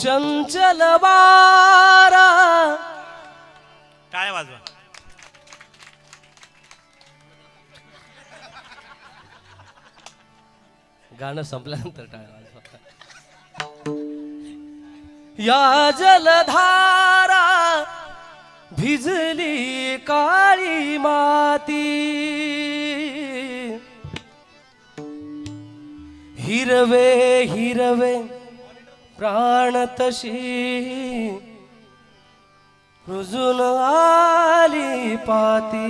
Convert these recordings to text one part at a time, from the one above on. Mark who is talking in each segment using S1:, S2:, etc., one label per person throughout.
S1: चंचल वारा.
S2: टाळ्या वाजवा?
S1: गाणं संपल्यानंतर टाळ्या वाजवा. या जलधारा भिजली काळी माती. हिरवे हिरवे प्राण तशी रुजून आली पाती.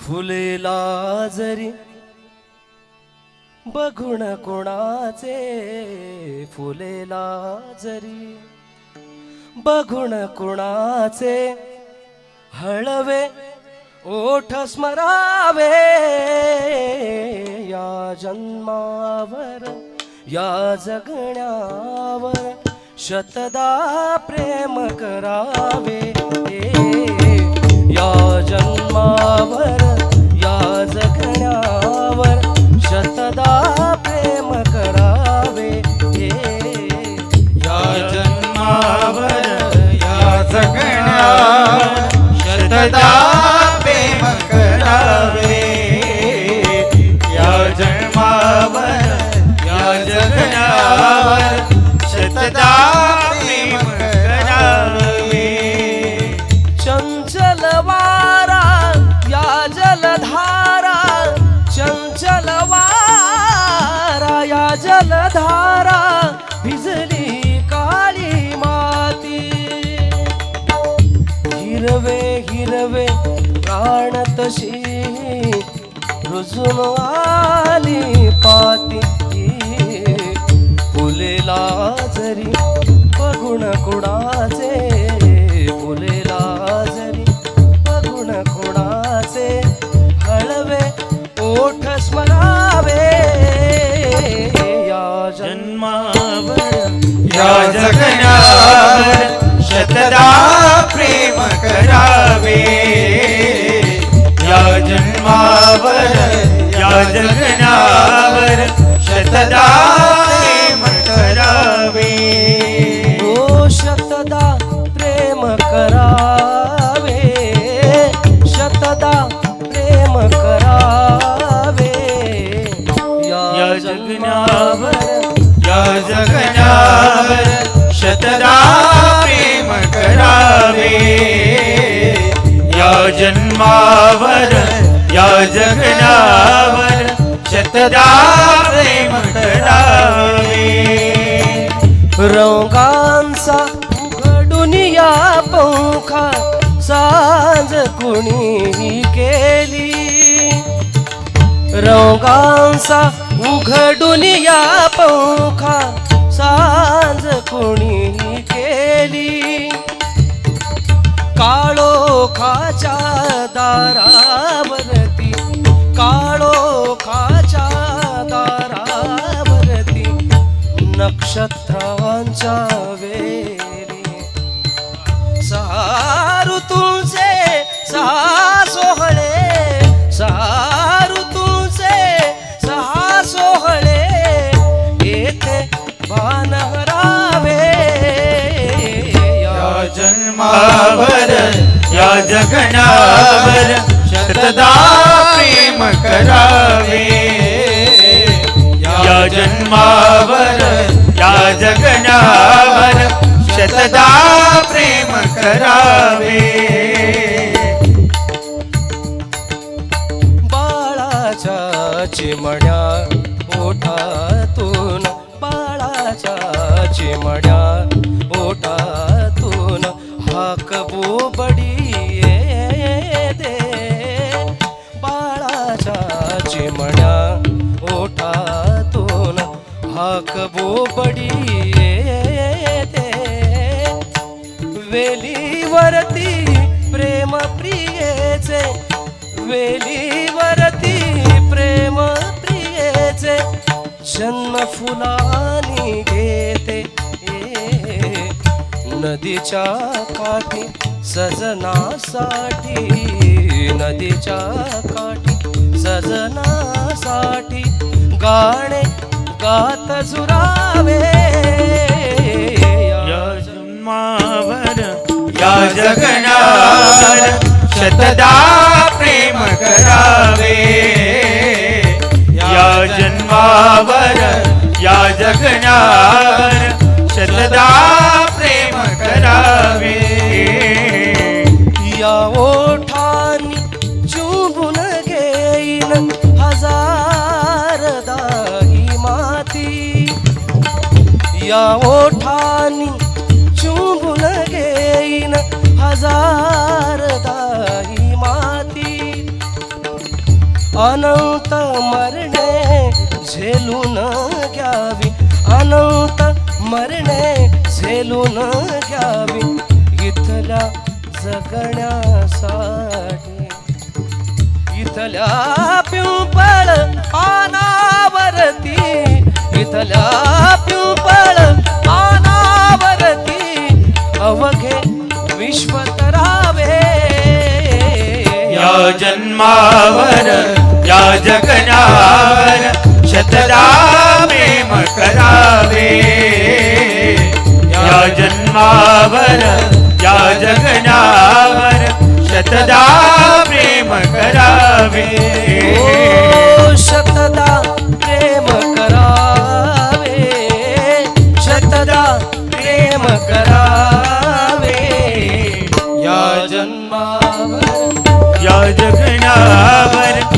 S1: फुलेला जरी बघून कोणाचे फुलेला जरी बघून कोणाचे हळवे ओठ स्मरावे या जन्मावर या जगण्यावर शतदा प्रेम करावे. जलधारा भिजली काळी माती. हिरवे हिरवे प्राण तशी रुजून आली. जन्मावर
S3: या जगण्यावर शतदा प्रेम करावे.
S1: ओ शतदा प्रेम करावे. शतदा प्रेम करावे.
S3: या जगण्यावर या जगण्यावर शतदा प्रेम करावे. या जन्मावर या जगण्यावर शतदा प्रेम करावे
S1: रंगांचा उघडून या पंखा साज कुणी केली. रंगांचा उघडून या पंखा साज कुणी केली. काळोखाच्या दारा नक्षत्रांचा वेरी सारू तुझे सहा सोहळे सारू तुझे सहा सोहळे. येथे भानहरावे
S3: या जन्मावर या जगण्यावर शतदा प्रेम करावे. या जन्मावर शतदा प्रेम करावे।
S1: बाळाच्या चिमण्या ओठातून बाळाच्या चिमण्या ओठातून हाक बोबडी दे बाळाच्या चिमण्या ओठातून हाक बोबडी वेलीवरती प्रेम प्रियेचे वेलीवरती प्रेम प्रियेचे जन्म फुलानी घेते नदीच्या काठी सजनासाठी नदीच्या काठी सजनासाठी गाणे गात झुरावे
S3: या जगण्यावर शतदा प्रेम करावे. या जन्मावर या जगणार शतदा प्रेम करावे.
S1: या ओठानी चुंबून घेईन हजार दाही माती. या ओठानी अनंत मरणे झेलून घ्यावी. अनंत मरणे झेलून घ्यावी. इथल्या जगण्यासाठी. इथल्या पिंपळ पानावरती इथल्या पिंपळ पानावरती अवघे विश्व तरावे.
S3: या जन्मावर या जगण्यावर शतदा प्रेम करावे या जन्मावर या जगण्यावर शतदा प्रेम करावे
S1: ओ शतदा प्रेम करावे शतदा प्रेम करावे या जन्मावर
S3: या जगण्यावर